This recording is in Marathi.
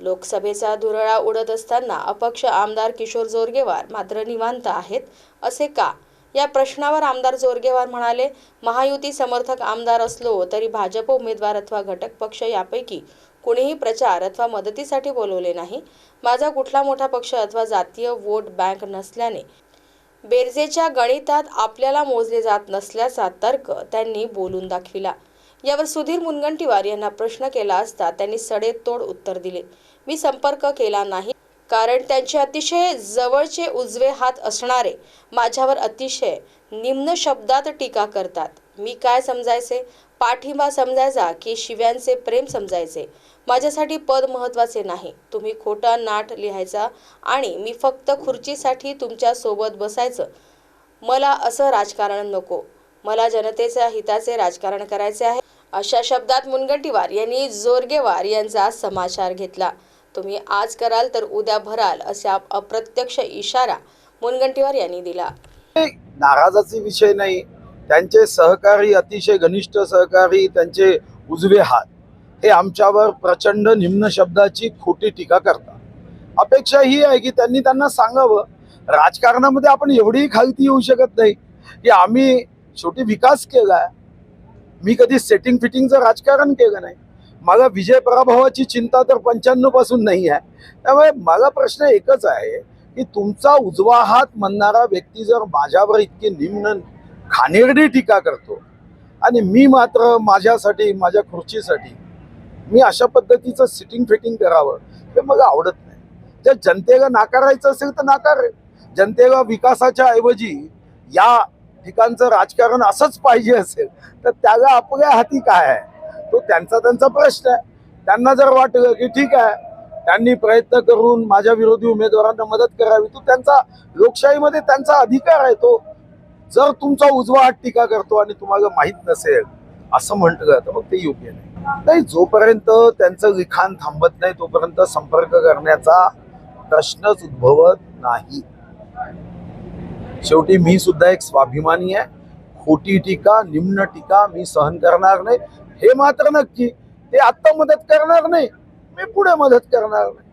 लोकसभेचा धुरळा उडत असताना अपक्ष आमदार किशोर जोरगेवार मात्र निवांत आहेत असे का? या प्रश्नावर आमदार जोरगेवार म्हणाले महायुती समर्थक आमदार असलो तरी भाजप उमेदवार अथवा घटक पक्ष यापैकी कुणीही प्रचार अथवा मदतीसाठी बोलवले नाही. माझा कुठला मोठा पक्ष अथवा जातीय वोट बँक नसल्याने बेरजेच्या गणितात आपल्याला मोजले जात नसल्याचा तर्क त्यांनी बोलून दाखविला. यावर सुधीर मुनगंटीवार यांना प्रश्न केला असता त्यांनी सडेतोड उत्तर दिले. मी संपर्क केला नाही कारण त्यांचे अतिशय जवळचे उजवे हात असणारे माझ्यावर अतिशय निम्न शब्दात टीका करतात. मी काय समजायचे? पाठिंबा समजायचा की शिव्यांचे प्रेम समजायचे? माझ्यासाठी पद महत्त्वाचे नाही. तुम्ही खोटा नाट लिहायचा आणि मी फक्त खुर्चीसाठी तुमच्यासोबत बसायचं. मला असं राजकारण नको. मला जनतेच्या हिताचे राजकारण करायचे आहे. अशा शब्दात मुनगंटीवार यांनी जोरगेवार यांचा समाचार घेतला. तुम्ही आज कराल तर उद्या भराल असा अप्रत्यक्ष इशारा मुनगंटीवार यांनी दिला. हे नाराजाचे विषय नाही. त्यांचे सहकारी अतिशय घनिष्ठ सहकारी त्यांचे उजवे हात. हे आमच्यावर प्रचंड निम्न शब्दाची खोटी टीका करतात. अपेक्षा ही आहे की त्यांनी त्यांना सांगावं. राजकारणामध्ये आपण एवढीही खालती येऊ शकत नाही की आम्ही शेवटी विकास केलाय. मी कधी सेटिंग फिटिंगचं राजकारण केलं नाही. मला विजय पराभवाची चिंता तर पंच्याण्णवपासून नाही आहे. त्यामुळे मला प्रश्न एकच आहे की तुमचा उजवा हात म्हणणारा व्यक्ती जर माझ्यावर इतकी निम्न खानेरडी टीका करतो आणि मी मात्र माझ्यासाठी माझ्या खुर्चीसाठी मी अशा पद्धतीचं सिटिंग फिटिंग करावं हे मला आवडत नाही. जर जनतेला नाकारायचं असेल तर नाकार जनतेला विकासाच्या ऐवजी या ठिकाणचं राजकारण असंच पाहिजे असेल तर त्याला आपल्या हाती काय आहे? तो त्यांचा त्यांचा प्रश्न आहे. त्यांना जर वाटलं की ठीक आहे त्यांनी प्रयत्न करून माझ्या विरोधी उमेदवारांना मदत करावी तो त्यांचा लोकशाहीमध्ये त्यांचा अधिकार आहे तो. जर तुमचा उजवा हात टीका करतो आणि तुम्हाला माहीत नसेल असं म्हटलं तर मग ते योग्य नाही. नाही जोपर्यंत त्यांचं लिखाण थांबत नाही तोपर्यंत संपर्क करण्याचा प्रश्नच उद्भवत नाही. शेवटी मी सुद्धा एक स्वाभिमानी आहे. खोटी टीका निम्न टीका मी सहन करणार नाही. हे मात्र नक्की. ते आत्ता मदत करणार नाही. मी पुढे मदत करणार नाही.